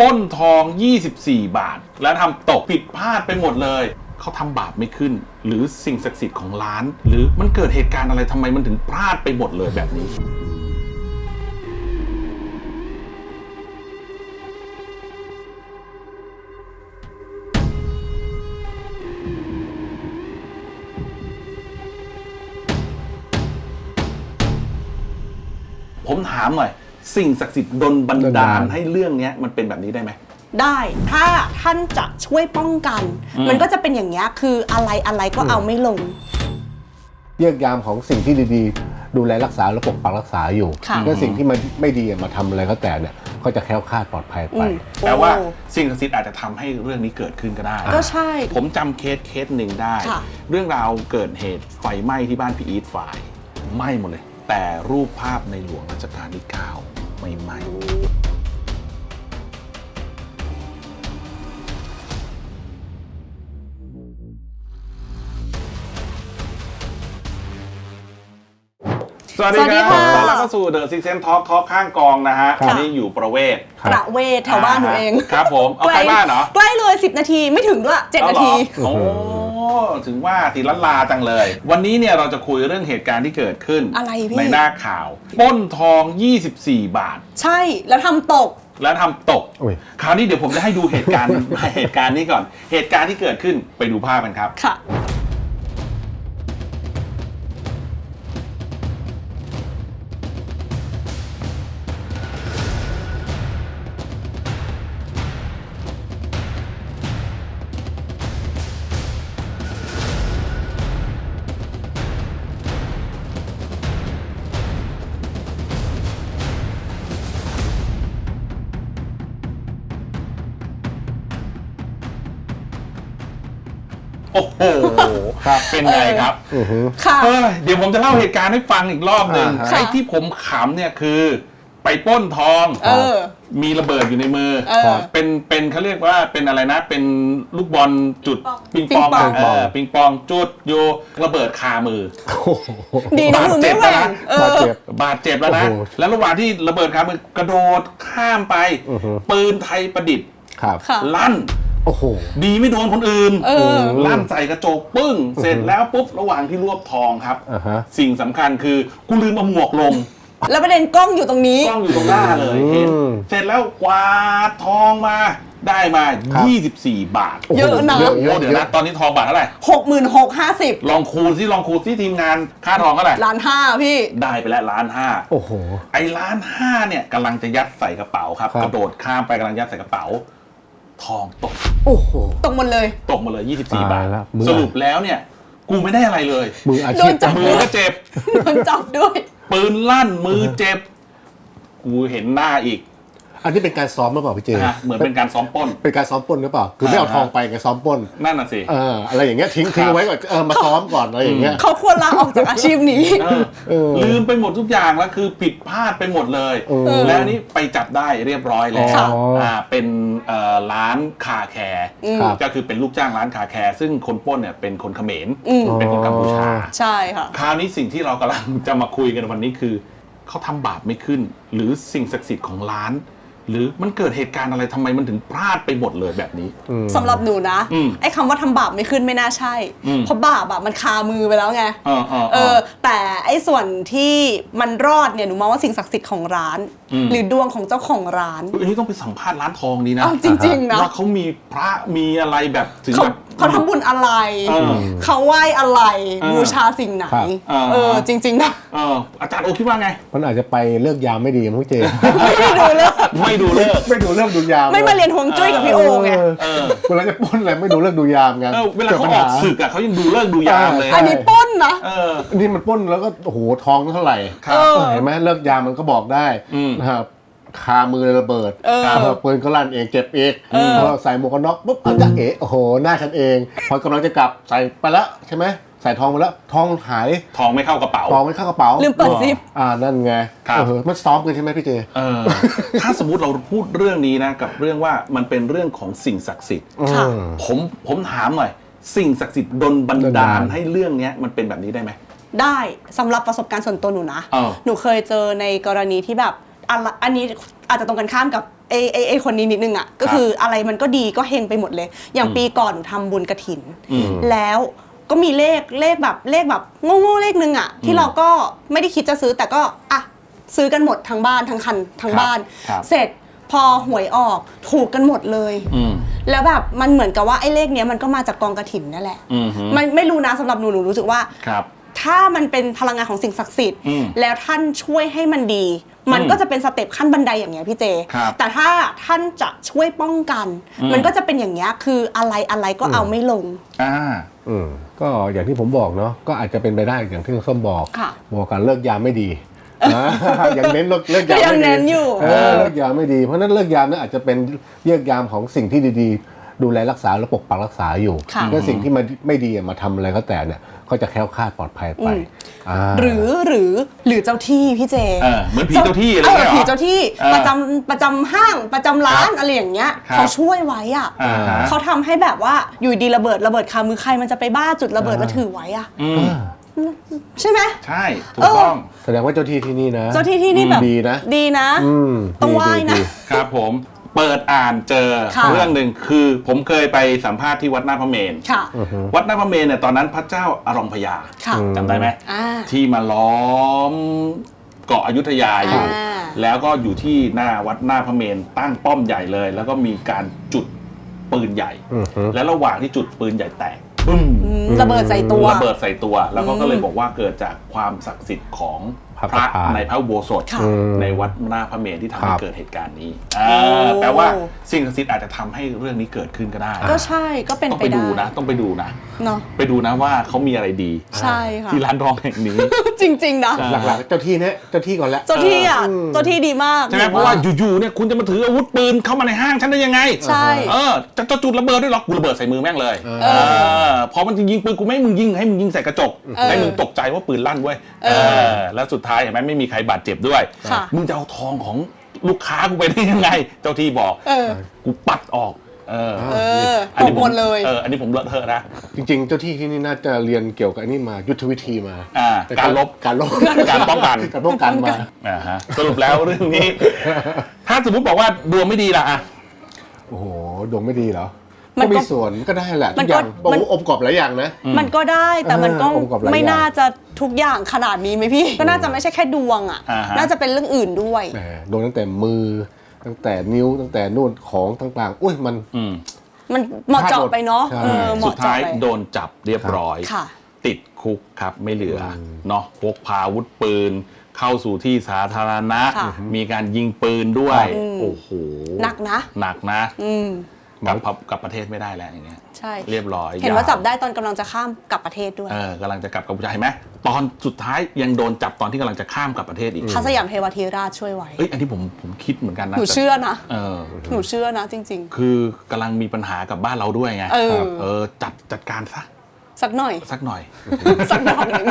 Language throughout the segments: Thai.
ปล้นทอง 24 บาท แล้วทำตกผิดพลาดไปหมดเลย เขาทำบาปไม่ขึ้น หรือสิ่งศักดิ์สิทธิ์ของร้าน หรือมันเกิดเหตุการณ์อะไรทำไมมันถึงพลาดไปหมดเลยแบบนี้ ผมถามหน่อย สิ่งศักดิ์สิทธิ์ดนบันดลดาบันลดาลให้เรื่องเนี้ยมันเป็นแบบนี้ได้ไหม ได้ถ้าท่านจะช่วยป้องกัน อืม มันก็จะเป็นอย่างนี้ยคืออะไรอะไรก็เอาไม่ลง เยือกยามของสิ่งที่ดีๆ ดูแลรักษาและปกปักรักษาอยู่ค่ะ และสิ่งที่มันไม่ดีมาทำอะไรก็แต่เนี่ยก็จะแคล้วคลาดปลอดภัยอืไปมแปลว่าโอ้สิ่งศักดิ์สิทธิ์อาจจะทำให้เรื่องนี้เกิดขึ้นก็ได้ ก็ใช่ ผมจำเคสเคสหนึ่งได้ ค่ะ เรื่องราวเกิดเหตุไฟไหม้ที่บ้านพี่อีทฝ่ายไหม้หมดเลย แต่รูปภาพในหลวงรัชกาลที่ 9 ไม่ไหม้สวัสดีสวัสดีครับค่ะต้อนรับเข้าสู่เดอะซิกเซนท็อกทอข้างกองนะฮะค่ะวันนี้อยู่ประเวศครับประเวทแถวบ้านหนูเองครับผม เอาใกล้บ้านเหรอใกล้เลย 10 นาทีไม่ถึงด้วย 7 นาที เอาเหรอโอ้ ถึงว่าตีลันลาจังเลย วันนี้เนี่ยเราจะคุยเรื่องเหตุการณ์ที่เกิดขึ้นอะไรพี่ ในหน้าข่าวปล้นทอง 24 บาท ใช่แล้วทำตก แล้วทำตก อุ้ย คราวนี้เดี๋ยวผมจะให้ดูเหตุการณ์ เหตุการณ์นี้ก่อน เหตุการณ์ที่เกิดขึ้นไปดูภาพกันครับ ค่ะ ครับเป็นไงครับ อือฮึค่ะ เออเดี๋ยวผมจะเล่าเหตุการณ์ให้ฟังอีกรอบหนึ่งอ่าฮะ ไอ้ที่ผมขำเนี่ยคือ ไปปล้นทอง เออ มีระเบิดอยู่ในมือ เออเป็นเป็นเขาเรียกว่าเป็นอะไรนะ เป็นลูกบอลจุดปิงปองปิงปอง เออปิงปองจุดอยู่ระเบิดคามือ โอ้โหดีนะมือไม่แหว่งเอบาดอเจ็บ บาดเจ็บแล้วนะ โอ้โหแล้วระหว่างที่ระเบิดคามือกระโดดข้ามไป อือฮึ ปืนไทยประดิษฐ์ครับ ค่ะ ลั่น โอ้โห ดีไม่โดนคนอื่นเออ ลั่นใส่กระจกปึ้ง เสร็จแล้วปุ๊บระหว่างที่รวบทองครับ อ่าฮะ สิ่งสำคัญคือกูลืมเอาหมวกลง แล้วประเด็นกล้องอยู่ตรงนี้ กล้องอยู่ตรงหน้าเลยเห็นอืมเสร็จแล้วกวาดทองมาได้มา ครับ 24 บาทเยอะนะ เยอะโอ้เยอะเดี๋ยวเยนะอะ ตอนนี้ทองบาทเท่าไหร่ หกหมื่นหกห้าสิบลองคูณที่ลองคูณที่ทีมงานค่าทองเท่าไหร่ล้านห้าพี่ ได้ไปแล้วล้านห้าโอ้โห ไอ้ล้านห้าเนี่ยกำลังจะยัดใส่กระเป๋าครับ ครับ กระโดดข้ามไปกำลังยัดใส่กระเป๋า ทองตก โอ้โห ตกหมดเลย ตกมาเลย 24ตายบาทแล้วมือสรุปแล้วเนี่ย กูไม่ได้อะไรเลย มืออาชีพโดนจับ มือก็เจ็บ โดนจับด้วย ปืนลั่นมือเจ็บ กูเห็นหน้าอีก อันนี้เป็นการซ้อมหรือเปล่าพี่เจนะฮะเหมือนเป็นการซ้อมปล้น เป็นการซ้อมปล้นหรือเปล่า คือไม่เอาอ่าทองไปไงซ้อมปล้นนั่นน่ะสิ เอออะไรอย่างเงี้ยทิ้งทิ้งไว้ก่อนเออมาซ้อมก่อนอะไรอย่างเงี้ย เขาควรลาออกจากอาชีพนี้ เออเออลืมไปหมดทุกอย่างแล้วคือผิดพลาดไปหมดเลย เออแล้วนี่ไปจับได้เรียบร้อยแล้อ๋วออ่อ่าเป็นเอ่อร้านคาแคร์อืมครับ ก็คือเป็นลูกจ้างร้านคาแคร์ซึ่งคนปล้นเนี่ยเป็นคนเขมรอืมเป็นคนกัมพูชา ใช่ค่ะ คราวนี้สิ่งที่เรากำลังจะมาคุยกันวันนี้คือ เขาทำบาปไม่ขึ้น หรือสิ่งศักดิ์สิทธิ์ของร้าน หรือมันเกิดเหตุการณ์อะไรทำไมมันถึงพลาดไปหมดเลยแบบนี้อืมสำหรับหนูนะ อืมไอ้คำว่าทำบาปไม่ขึ้นไม่น่าใช่ อืม เพราะบาปอะมันคามือไปแล้วไง เออเออเอเออ อ แต่ไอ้ส่วนที่มันรอดเนี่ยหนูมองว่าสิ่งศักดิ์สิทธิ์ของร้าน อืม หรือดวงของเจ้าของร้าน อันนี้ต้องไปสัมภาษณ์ร้านทองดีนะ เอาจริง ๆ นะ ว่าเขามีพระมีอะไรแบบถึงเขาแบบ เขาทำบุญอะไร เออ เขาไหว้อะไรเออบูชาสิ่งไหน ครับ เออ เออ จริงๆนะ เอออาจารย์โอคิดว่าไง มันอาจจะไปเลิกยามไม่ดีมั้งพี่เจ ไม่ดูเลยไม่ดูเลิกไม่ดูเรื่องดูยามไม่มาเรียนฮวงจุ้ยกับพี่โอไง เออเวลาจะปล้นอะไรไม่ดูเรื่องดูยามไงเออเวลาเขาออกศึกอะเขายังดูเลิกดูยามเลยใช่อันนี้ปล้นนะ เออ นี่มันปล้นแล้วก็โอ้โหทองเท่าไหร่ครับเออ เห็นไหมเลิกยามมันก็บอกได้อืม นะครับ คามือระเบิดเออเออปืนก็ลั่นเองเจ็บเองเออ พอใส่หมวกกันน็อกปุ๊บอาจจะเอะโอ้โหหน้าฉันเอง พอกำลังจะกลับใส่ไปแล้วใช่ไหมใส่ทองไปแล้วทองหายทองไม่เข้ากระเป๋า ทองไม่เข้ากระเป๋าลืมเปิดซิป อ่านั่นไงครับ เออมันซ้อมกันใช่ไหมพี่เจ เออ ถ้าสมมุติเราพูดเรื่องนี้นะ กับเรื่องว่ามันเป็นเรื่องของสิ่งศักดิ์สิทธิ์ ค่ะอืมผมผมถามหน่อย สิ่งศักดิ์สิทธิ์ดนบันดลดาบันลดาลให้เรื่องเนี้ยมันเป็นแบบนี้ได้ไหม ได้สำหรับประสบการณ์ส่วนตัวหนูนะ เออหนูเคยเจอในกรณีที่แบบ อะไรอันนี้อาจจะตรงกันข้ามกับไอไอไอคนนี้นิดนึงอะก็คืออะไรมันก็ดีก็เฮงไปหมดเลย อย่างปีก่อนหนูทำบุญกระถิน อืม แล้วก็มีเลขเลขแบบเลขแบบโง่ๆเลขนึงอะ ที่อืมเราก็ไม่ได้คิดจะซื้อแต่ก็อะซื้อกันหมดทั้งบ้านทั้งคันทั้งครับบ้าน ครับ เสร็จพอหวยออกถูกกันหมดเลย อืม แล้วแบบมันเหมือนกับว่าไอ้เลขเนี้ยมันก็มาจากกองกระถินนั่นแหละอืมฮึ มันไม่รู้นะสำหรับหนูหนูรู้สึกว่า ครับ ถ้ามันเป็นพลังงานของสิ่งศักดิ์สิทธิ์ อืมแล้วท่านช่วยให้มันดี มันอืมก็จะเป็นสเต็ปขั้นบันไดอย่างเงี้ยพี่เจครับแต่ถ้าท่านจะช่วยป้องกันอืมมันก็จะเป็นอย่างเงี้ยคืออะไรอะไรก็เอาไม่ลงอ่าอืมก็อย่างที่ผมบอกเนาะก็อาจจะเป็นไปได้อย่างที่ส้มบอกค่ะบอกกันเลิกยามไม่ดีนะยังเน้นเลิกเลิกยามยังไม่ดีเน้นอยู่เออเลิกยามไม่ดี เพราะฉะนั้นเลิกยามนั้นอาจจะเป็นเลิกยามของสิ่งที่ดีๆ ดูแลรักษาและปกปักรักษาอยู่ค่ะถ้าสิ่งที่มันไม่ดีอะมาทำอะไรก็แต่เนี่ยก็จะแคล้วคลาดปลอดภัยไปอืม อ่า หรือหรือหรือเจ้าที่พี่เจเออเหมือนผีเจ้าที่อะไรเอเงี้อยเหรอผีเจ้าที่เออประจำประจำห้างประจำร้านครับอะไรอย่างเงี้ยครับ เขาช่วยไว้อะอ่าฮะ เขาทำให้แบบว่าอยู่ดีระเบิดระเบิดคามือใครมันจะไปบ้าจุดระเบิดอ่าแล้วถือไว้อะอืมใช่ไหม ใช่ถูกต้อง แสดงว่าเจ้าที่ที่นี่นะเจ้าที่ที่นี่แบบ ดีนะ ดีนะ อืมต้องดีไหว้ดีนะดีครับผม เปิดอ่านเจอค่ะ เรื่องหนึ่งคือผมเคยไปสัมภาษณ์ที่วัดหน้าพระเมน ค่ะ อือฮึ วัดหน้าพระเมนเนี่ยตอนนั้นพระเจ้าอารองพยาค่ะอืมจำได้ไหม อ่า ที่มาล้อมเกาะอยุธยาอยู่ อ่า แล้วก็อยู่ที่หน้าวัดหน้าพระเมนตั้งป้อมใหญ่เลย แล้วก็มีการจุดปืนใหญ่ อือฮึ และระหว่างที่จุดปืนใหญ่แตกปึ้มอืมระเบิดใส่ตัว ระเบิดใส่ตัว แล้วก็อืมก็เลยบอกว่าเกิดจากความศักดิ์สิทธิ์ของพ ระพระประธานในพระอุโบสถค่ะอืมในวัดหน้าพระเมรุที่ทำคให้รับเกิดเหตุการณ์นี้อ่าโอ้แปลว่าสิ่งศักดิ์สิทธิ์อาจจะทำให้เรื่องนี้เกิดขึ้นก็ได้ ก็ใช่ก็เป็นต้องไปไปได้ดูนะ ต้องไปดูนะเนาะไปดูนะว่าเขามีอะไรดีใช่ค่ะที่ร้านทองแห่งนี้ จริง ๆ นะใช่หลักๆเจ้าที่เนี่ยเจ้าที่ก่อนแหละเจ้าที่อะอืมเจ้าที่ดีมากใช่ไหมเพราะว่าอยู่ๆเนี่ยคุณจะมาถืออาวุธปืนเข้ามาในห้างฉันได้ยังไงใช่เออจะจะจุดระเบิดด้วยหรอกูระเบิดใส่มือแม่งเลยเออเออพอมันจะยิงปืนกูไม่ให้มึงยิงให้มึงยิงใส่กระจกเออให้มึงตกใจว่าปืนลั่นเว้ยเออเออแล้วสุดท้ายเห็นไหมไม่มีใครบาดเจ็บด้วย ค่ะ มึงจะเอาทองของลูกค้ากูไปได้ยังไง เจ้าที่บอกเออ กูปัดออก เออเอออันตนี้กผหมดเลย เอออันนี้ผมเลอะเทอะนะ จริงๆ เจ้าที่ที่นี่น่าจะเรียนเกี่ยวกับอันนี้มายุทธวิธีมาอ่าแต่การลบ การลบการป้องกัน การป้องกันมาอ่าฮะสรุปแล้วเรื่องนี้ ถ้าสมมติบอกว่าดวงไม่ดีล่ะอะโอ้โหดวงไม่ดีเหรอ มันก็ก็มีส่วนก็ได้แหละมัทุนกก็อย่างโอ้มันโหอมกรอบหลายอย่างนะ มันก็ได้แต่มันก็เออองค์ประกอบหลายอย่างไม่น่าจะทุกอย่างขนาดนี้ไหมพี่ ก็น่าจะไม่ใช่แค่ดวงอะอ่าฮะน่าจะเป็นเรื่องอื่นด้วยแหมโดนตั้งแต่มือตั้งแต่นิ้วตั้งแต่นู่นของต่างๆอุ้ยมันอืมมันเหมาะเจาะไปเนาะใช่เออเหสุมาะดท้ายเจาะไปโดนจับเรียบร้อยค่ะติดคุกครับไม่เหลืออมเนาะพกพาอาวุธปืน เข้าสู่ที่สาธารณะค่ะมีการยิงปืนด้วยอืมโอ้โหหนักนะหนักนะอืม กลับพับกลับประเทศไม่ได้แล้วอย่างเงี้ยใช่เรียบร้อย เห็นว่าจับยได้ตอนกำลังจะข้ามกลับประเทศด้วยเออกำลังจะกลับกัมพูชาเห็นไหมตอนสุดท้ายยังโดนจับตอนที่กำลังจะข้ามกลับประเทศอีกพระสยามเทวทิราชช่วยไว้เอ้ยอันนี้ผมผมคิดเหมือนกันนะหนูแต่เชื่อนะเออหนูเชื่อนะจริงคือกำลังมีปัญหากับบ้านเราด้วยไงเออเออจัดจัดการซะๆ สักหน่อย สักหน่อย สักดอกหนึ่ง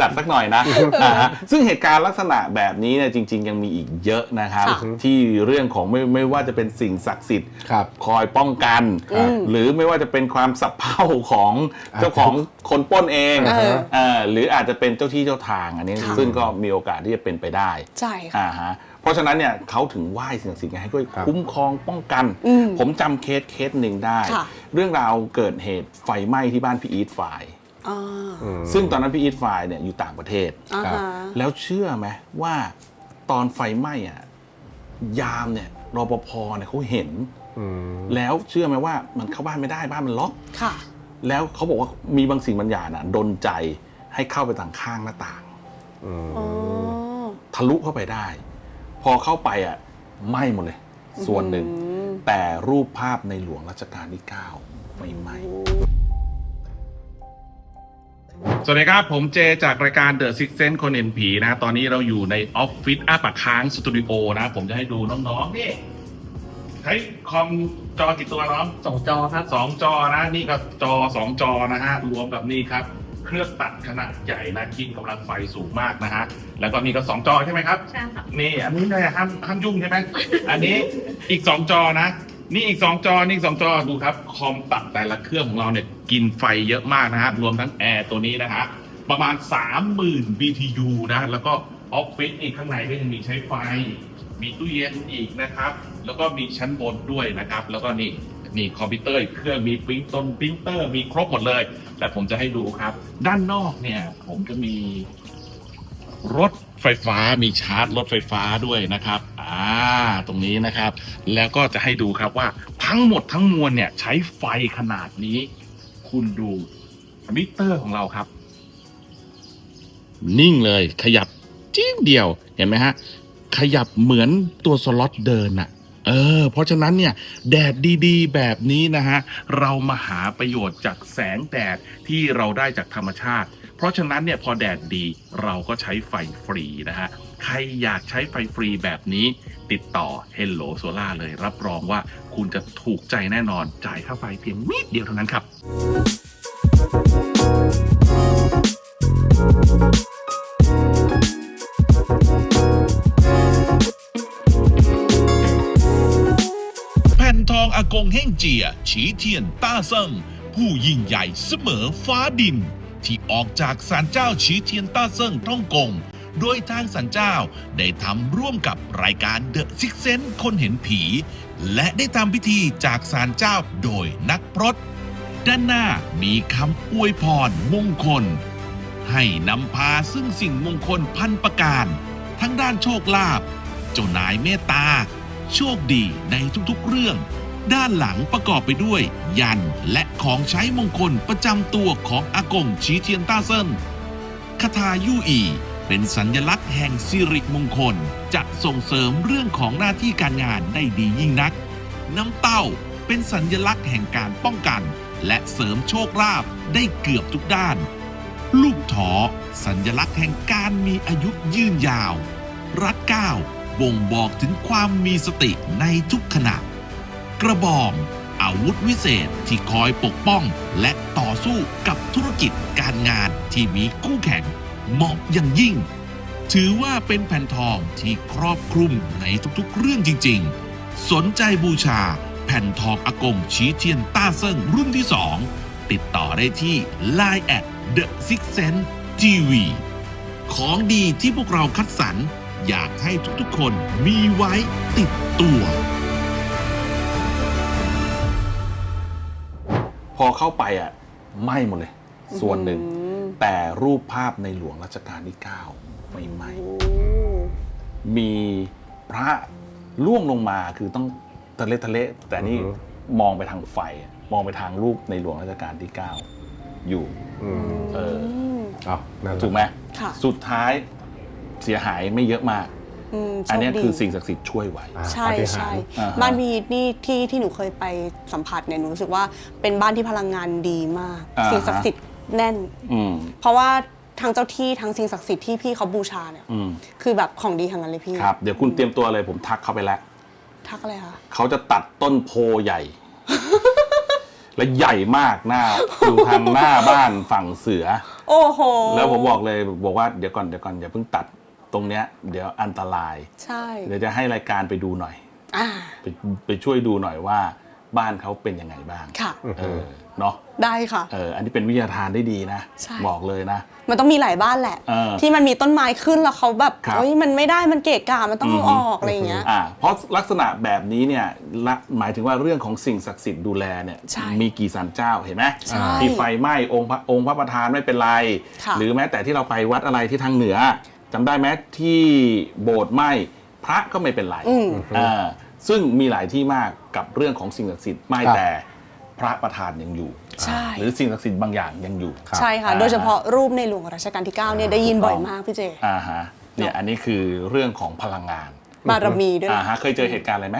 จัดสักหน่อยนะอ่าฮะซึ่งเหตุการณ์ลักษณะแบบนี้เนี่ยจริง ๆ ยังมีอีกเยอะนะครับ ค่ะที่เรื่องของไม่ไม่ว่าจะเป็นสิ่งศักดิ์สิทธิ์ครับคอยป้องกัน ครับหรือไม่ว่าจะเป็นความสับเพร่าของเจ้าของคนปล้นเองเออ เออหรืออาจจะเป็นเจ้าที่เจ้าทางอันนี้ค่ะซึ่งก็มีโอกาสที่จะเป็นไปได้ ใช่ค่ะ อ่าฮะ เพราะฉะนั้นเนี่ยเขาถึงไหว้สิ่งศักดิ์สิทธิ์ไงให้ช่วยครับคุ้มครองป้องกัน อืมผมจำเคสเคสหนึ่งได้ ค่ะ เรื่องราวเกิดเหตุไฟไหม้ที่บ้านพี่อีทฝ่าย อ่าอืมซึ่งตอนนั้นพี่อีทฝ่ายเนี่ยอยู่ต่างประเทศ อ่าครับฮะแล้วเชื่อไหมว่าตอนไฟไหม้อะยามเนี่ยรปภเนี่ยเขาเห็น อืม แล้วเชื่อไหมว่ามันเข้าบ้านไม่ได้บ้านมันล็อก ค่ะ แล้วเขาบอกว่ามีบางสิ่งบางอย่างน่ะดนใจให้เข้าไปทางข้างหน้าต่างอืมอ๋อ ทะลุเข้าไปได้ พอเข้าไปอะไหม้หมดเลย ส่วนหนึ่งอืมแต่รูปภาพในหลวงรัชกาลที่ 9 ไม่ไหม้สวัสดีครับ ผมเจจากรายการ The Six Sense คนเห็นผีนะ ตอนนี้เราอยู่ในออฟฟิศอาปากค้างสตูดิโอนะ ผมจะให้ดูน้องๆนี่ใช้คอมจอกี่ตัวน้องสองจอครับสองจอนะ นี่ก็จอสองจอนะฮะ รวมกับนี่ครับ เครื่องตัดขนาดใหญ่นะกินกำลังไฟสูงมากนะฮะแล้วก็นี่ก็สองจอใช่ไหมครับ ใช่ค่ะ นี่อันนี้เนี่ยห้ามห้ามยุ่งใช่ไหม อันนี้อีกสองจอนะ นี่อีกสองจอ นี่อีกสองจอดูครับ คอมตัดแต่ละเครื่องของเราเนี่ยกินไฟเยอะมากนะฮะรวมทั้งแอร์ตัวนี้นะฮะประมาณ 30,000 BTU นะแล้วก็ออฟฟิศอีกข้างในก็ยังมีใช้ไฟ มีตู้เย็นอีกนะครับ แล้วก็มีชั้นบนด้วยนะครับ แล้วก็นี่นี่คอมพิวเตอร์อีกเครื่องมีปริ้นตนปรินเตอร์มีครบหมดเลย แต่ผมจะให้ดูครับ ด้านนอกเนี่ย ผมจะมีรถไฟฟ้ามีชาร์จรถไฟฟ้าด้วยนะครับ อ่า ตรงนี้นะครับ แล้วก็จะให้ดูครับว่าทั้งหมดทั้งมวลเนี่ย ใช้ไฟขนาดนี้ คุณดูมิเตอร์ของเราครับ นิ่งเลยขยับจิ้งเดียวเห็นไหมฮะ ขยับเหมือนตัวสล็อตเดินอะ เออเพราะฉะนั้นเนี่ยแดดดีๆ แบบนี้นะฮะเรามาหาประโยชน์จากแสงแดดที่เราได้จากธรรมชาติ เพราะฉะนั้นเนี่ยพอแดดดีเราก็ใช้ไฟฟรีนะฮะใครอยากใช้ไฟฟรีแบบนี้ติดต่อ Hello Solar เลย รับรองว่าคุณจะถูกใจแน่นอนจ่ายค่าไฟเพียงนิดเดียวเท่านั้นครับ เฮ่งเจีย ฉีเทียนต้าเซิงผู้ยิ่งใหญ่เสมอฟ้าดิน ที่ออกจากศาลเจ้าฉีเทียนต้าเซิงท่องกง โดยทางศาลเจ้าได้ทำร่วมกับรายการเดอะซิกเซนคนเห็นผี และได้ทำพิธีจากศาลเจ้าโดยนักพรตด้านหน้ามีคำอวยพรมงคล ให้นำพาซึ่งสิ่งมงคลพันประการ ทั้งด้านโชคลาภเจ้านายเมตตา โชคดีในทุกๆเรื่อง ด้านหลังประกอบไปด้วย ยันและของใช้มงคลประจำตัวของอากงชีเทียนต้าเซินคาถายู่อี เป็นสัญลักษณ์แห่งสิริมงคล จะส่งเสริมเรื่องของหน้าที่การงานได้ดียิ่งนัก น้ำเต้าเป็นสัญลักษณ์แห่งการป้องกัน และเสริมโชคลาภได้เกือบทุกด้าน ลูกถอสัญลักษณ์แห่งการมีอายุยืนยาว รัดเก้าวบ่งบอกถึงความมีสติในทุกขณะ กระบองอาวุธวิเศษที่คอยปกป้องและต่อสู้กับธุรกิจการงานที่มีคู่แข่งเหมาะอย่างยิ่ง ถือว่าเป็นแผ่นทองที่ครอบคลุมในทุกๆ เรื่องจริง ๆ สนใจบูชาแผ่นทองอากงชี้เทียนต้าเซิงรุ่นที่ 2 ติดต่อได้ที่ Line at The Six Sense TV ของดีที่พวกเราคัดสรรอยากให้ทุกๆ คนมีไว้ติดตัว พอเข้าไปอะไหม้หมดเลย ส่วนหนึ่ง แต่รูปภาพในหลวงรัชกาลที่ 9 ไม่ไหม้มีพระล่วงลงมาคือต้องทะเลทะเล แต่นี่อือฮึมองไปทางไฟอะมองไปทางรูปในหลวงรัชกาลที่ 9 อยู่อืมเออเอานั่นแหละถูกไหมค่ะสุดท้ายเสียหายไม่เยอะมาก อืมโชอันเนี้ยดีคือสิ่งศักดิ์สิทธิ์ช่วยไว้อ่าใช่ปาฏิหาใช่ริย์อ่าฮะบ้านพีนี่ที่ที่หนูเคยไปสัมผัสเนี่ยหนูรู้สึกว่าเป็นบ้านที่พลังงานดีมากสิ่งศักดิ์สิทธิ์แน่น อืมเพราะว่าทางเจ้าที่ทางสิ่งศักดิ์สิทธิ์ที่พี่เขาบูชาเนี่ยอืมคือแบบของดีทางนั้นเลยพี่ครับ เดี๋ยวคุณเตรียมตัวเลยผมทักเขาไปแล้ว ทักอะไรคะเขาจะตัดต้นโพใหญ่ และใหญ่มากหน้าอยู่ทางหน้าบ้านฝั่งเสือ โอ้โหแล้วผมบอกเลยบอกว่าเดี๋ยวก่อนเดี๋ยวก่อนอย่าเพิ่งตัด ตรงเนี้ยเดี๋ยวอันตราย ใช่เดี๋ยวจะให้รายการไปดูหน่อยอ่าไปไปช่วยดูหน่อยว่าบ้านเขาเป็นยังไงบ้างค่ะ เออเนาะได้ค่ะ เอออันนี้เป็นวิทยาทานได้ดีนะ ใช่ บอกเลยนะ มันต้องมีหลายบ้านแหละ เออที่มันมีต้นไม้ขึ้นแล้วเขาแบบครับ เฮ้ยมันไม่ได้มันเกะกะมันต้องเอาอืออฮึอกอะไรอย่างเงี้ย อ่าเพราะลักษณะแบบนี้เนี่ยละหมายถึงว่าเรื่องของสิ่งศักดิ์สิทธิ์ดูแลเนี่ยใช่มีกี่ศาลเจ้าเห็นไหมใช่ที่ไฟไหม้องค์พระองค์พระประธานไม่เป็นไร ค่ะ หรือแม้แต่ที่เราไปวัดอะไรที่ทางเหนือ จำได้ไหมที่โบสถ์ไหม้พระก็ไม่เป็นไรอืมอ่าซึ่งมีหลายที่มากกับเรื่องของสิ่งศักดิ์สิทธิ์ไม่ครับแต่พระประธานยังอยู่ ใช่ หรือสิ่งศักดิ์สิทธิ์บางอย่างยังอยู่ครับใช่ค่ะอ่าโดยเฉพาะรูปในหลวงรัชกาลที่ 9 เนี่ยได้ยินบ่อยมากพี่เจอ่าฮะเนี่ยอันนี้คือเรื่องของพลังงานบารมีด้วยอ่านะฮะเคยเจอเหตุการณ์อะไรไหม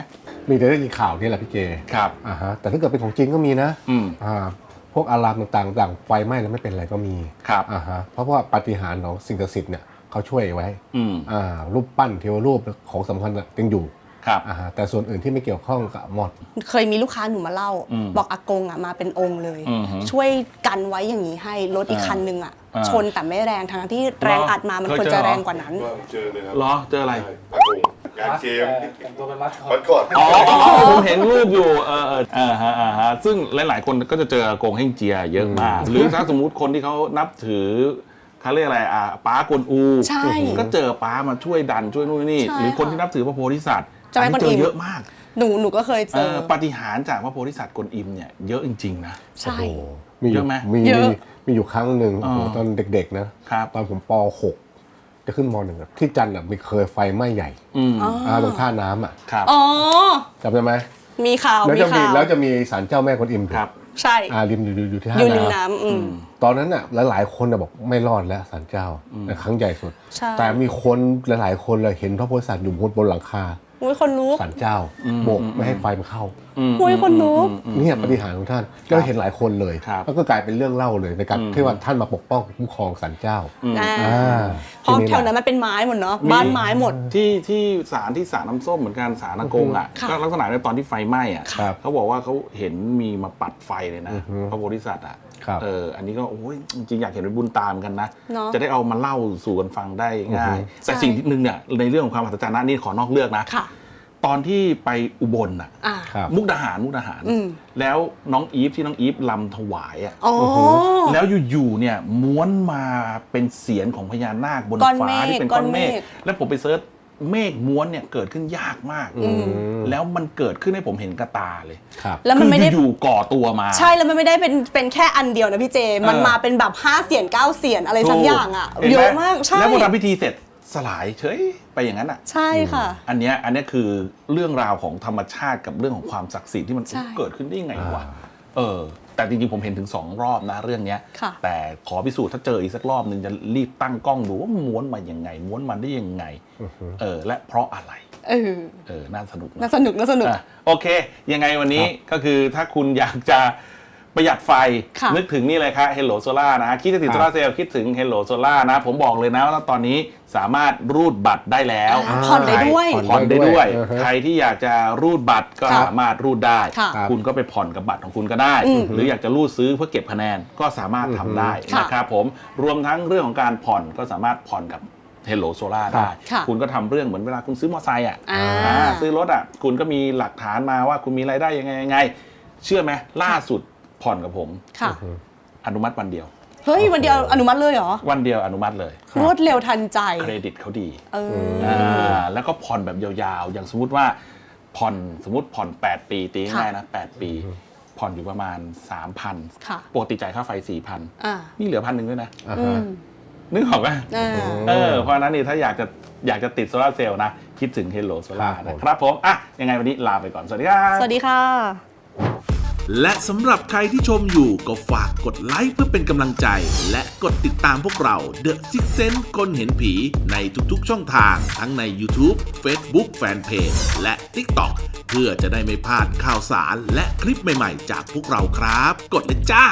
มีแต่ได้ยินข่าวนี่แหละพี่เจครับอ่าฮะแต่ถ้าเกิดเป็นของจริงก็มีนะอืมอ่าพวกอารามต่างๆต่างไฟไหม้แล้วไม่เป็นไรก็มีครับอ่าฮะเพราะว่าปาฏิหาริย์ของสิ่งศักดิ์สิทธิ์เนี่ย เขาช่วยไว้อืมอ่ารูปปั้นเทวรูปของสำคัญน่ะยังอยู่ครับ อ่าฮะแต่ส่วนอื่นที่ไม่เกี่ยวข้องกับหมด เคยมีลูกค้าหนูมาเล่า อืมบอกอากงอะมาเป็นองค์เลย อือฮึช่วยกันไว้อย่างนี้ให้รถอีกอ่าคันนึงอะ อ่าชนแต่ไม่แรงทั้งที่แรงอัดมามันเคยควรเจอจะเหรอ แรงกว่านั้น ว่าเจอเลยครับเหรอเจออะไรอากงการเกมแต่งตัวเป็นมัดคอวันก่อนอ๋ออ๋ออ๋อผมเห็นรูปอยู่เออเอออ่าฮะอ่าฮะซึ่งหลาย ๆ คนก็จะเจออากงเฮ่งเจียเยอะมาก หรือถ้าสมมุติคนที่เขานับถือ เขาเรียกอะไรอ่าป้ากวนอู ใช่ก็เจอป้ามาช่วยดันช่วยนู่นนี่ ใช่หรือคนค่ะที่นับถือพระโพธิสัตว์เจ้าแม่อันกวนนี้อิมเจอเยอะมากหนูหนูก็เคยเจเอออ ปาฏิหารย์จากพระโพธิสัตว์กวนอิมเนี่ยเยอะจริงๆนะ ใช่ โอ้โหมีอเยยู่อะไหมมีเยอะมีมีอยู่ครั้งหนึ่งโอ้โหอ่า ตอนเด็กๆนะครับ ตอนผมป .6 จะขึ้นม .1 อะที่จันทร์อะมีเคยไฟไหม้ใหญ่อืมอ๋ออ่าตรงท่าน้ำอะครับ อ๋อ จำได้ไหมมีข่าวแล้วมีจะมีข่าวแล้วจะมีศาลเจ้าแม่กวนอิมอยู่ครับ ใช่ อ่าริมอยู่อยู่อยู่ที่ท่าอยู่ริมน้ำน้ำอืม ตอนนั้นอะหลายๆคนน่ะบอกไม่รอดแล้วศาลเจ้าแต่ครั้งใหญ่สุด ใช่ แต่มีคนหลายๆคนเลยเห็นพระโพธิสัตว์อยู่บนบนหลังคาอุ้ยคนลุกศาลเจ้าโบกไม่ให้ไฟมันเข้าอุ้ยคนลุก เนี่ยปฏิหารย์ของท่านก็เห็นหลายคนเลยครับ แล้วก็กลายเป็นเรื่องเล่าเลยในการที่ว่าท่านมาปกป้องคุ้มครองศาลเจ้าอ่าอ่าเพราะทีแถวนั้นมันเป็นไม้หมดเนาะมีบ้านไม้หมด ที่ที่สารที่สารน้ำส้มเหมือนกันสารนากงอะค่ะก็ลักษณะในตอนที่ไฟไหม้อะครับ เขาบอกว่าเขาเห็นมีมาปัดไฟเลยนะอือฮึพระโพธิสัตว์อะ ครับ เอออันนี้ก็โอ้ยจริงๆอยากเห็นเป็นบุญตามกันนะ เนาะ จะได้เอามาเล่าสู่กันฟังได้ง่ายอือฮึแต่ใช่สิ่งหนึ่งเนี่ยในเรื่องของความอัศจรรย์นะนี่ขอนอกเลือกนะ ค่ะ ตอนที่ไปอุบลอะ อ่า ครับ มุกดาหารมุกดาหาร อืม แล้วน้องอีฟที่น้องอีฟลำถวายอะอ๋อแล้วอยู่ๆเนี่ยม้วนมาเป็นเสียงของพญานาคบนก้อนฟ้าเมฆที่เป็นก้อนเมฆก้อนเมฆแล้วผมไปเซิร์ช เมฆม้วนเนี่ยเกิดขึ้นยากมาก อืม แล้วมันเกิดขึ้นให้ผมเห็นกระตาเลยครับ แล้วมันไม่ได้ คืออยู่ๆก่อตัวมา ใช่แล้วมันไม่ได้เป็นเป็นแค่อันเดียวนะพี่เจ มันเออ มาเป็นแบบห้าเสียนเก้าเสียนอะไรสักถูอย่างอะห็นไหเยอะมากใช่แล้วพอทำพิธีเสร็จสลายเฉยไปอย่างนั้นอะ ใช่ค่ะ อันเนี้ยอันเนี้ยคือเรื่องราวของธรรมชาติกับเรื่องของความศักดิ์สิทธิ์ที่มันใช่ เกิดขึ้นได้ยังไงวะอ่าเออ แต่จริงๆ ผมเห็นถึงสองรอบนะเรื่องเนี้ย ค่ะ แต่ขอพิสูจน์ถ้าเจออีกสักรอบหนึ่งจะรีบตั้งกล้องดูว่าม้วนมายังไง ม้วนมาได้ยังไง เออ และเพราะอะไร เออเออ น่าสนุกนะ น่าสนุกน่าสนุก อะโอเค ยังไงวันนี้ก็คือถ้าคุณอยากจะ ประหยัดไฟ ค่ะนึกถึงนี่เลยครับ Hello Solar นะคิดจะติดคโซรับลาร์เซลล์คิดถึง Hello Solar นะ ผมบอกเลยนะว่าตอนนี้สามารถรูดบัตรได้แล้วอ่าผ่อนได้ด้วยใครผ่อนได้ด้วยอือฮะ ใครที่อยากจะรูดบัตรก็ครับสามารถรูดได้ ค่ะคุณก็ไปผ่อนกับบัตรของคุณก็ได้ อืมหรืออยากจะรูดซื้อเพื่อเก็บคะแนนก็สามารถทำได้ค่ะนะครับผมรวมทั้งเรื่องของการผ่อนก็สามารถผ่อนกับ Hello Solar ได้ ค่ะ คุณก็ทำเรื่องเหมือนเวลาคุณซื้อมอเตอร์ไซค์อะ อ่า อ่าซื้อรถอะคุณก็มีหลักฐานมาว่าคุณมีรายได้ยังไงยังไง เชื่อไหมล่าสุด ผ่อนกับผม ค่ะ อนุมัติวันเดียว เฮ้ย วันเดียวอนุมัติเลยเหรอ วันเดียวอนุมัติเลย รวดเร็วทันใจ เครดิตเขาดีเอออ อ่าแล้วก็ผ่อนแบบยาวๆ อย่างสมมติว่าผ่อนสมมติผ่อน 8 ปีตีง่ายๆนะ 8 ปี ผ่อนอยู่ประมาณ3,000ค่ะปกติจ่ายค่าไฟ 4,000 อ่านี่เหลือพันหนึ่งด้วยนะ อ่าอืฮะ มนึกออกไหม อ่า เออเพราะฉะนั้นนี่ถ้าอยากจะอยากจะติดโซลาร์เซลล์นะ คิดถึง Hello Solar ครับผม นะครับผม อะ ยังไงวันนี้ลาไปก่อน สวัสดีครับ สวัสดีค่ะ และสำหรับใครที่ชมอยู่ก็ฝากกดไลค์เพื่อเป็นกำลังใจ และกดติดตามพวกเรา The Six Sense คนเห็นผีในทุกๆช่องทาง ทั้งใน YouTube Facebook Fanpage และ TikTok เพื่อจะได้ไม่พลาดข่าวสารและคลิปใหม่ๆ จากพวกเราครับ กดเลยจ้า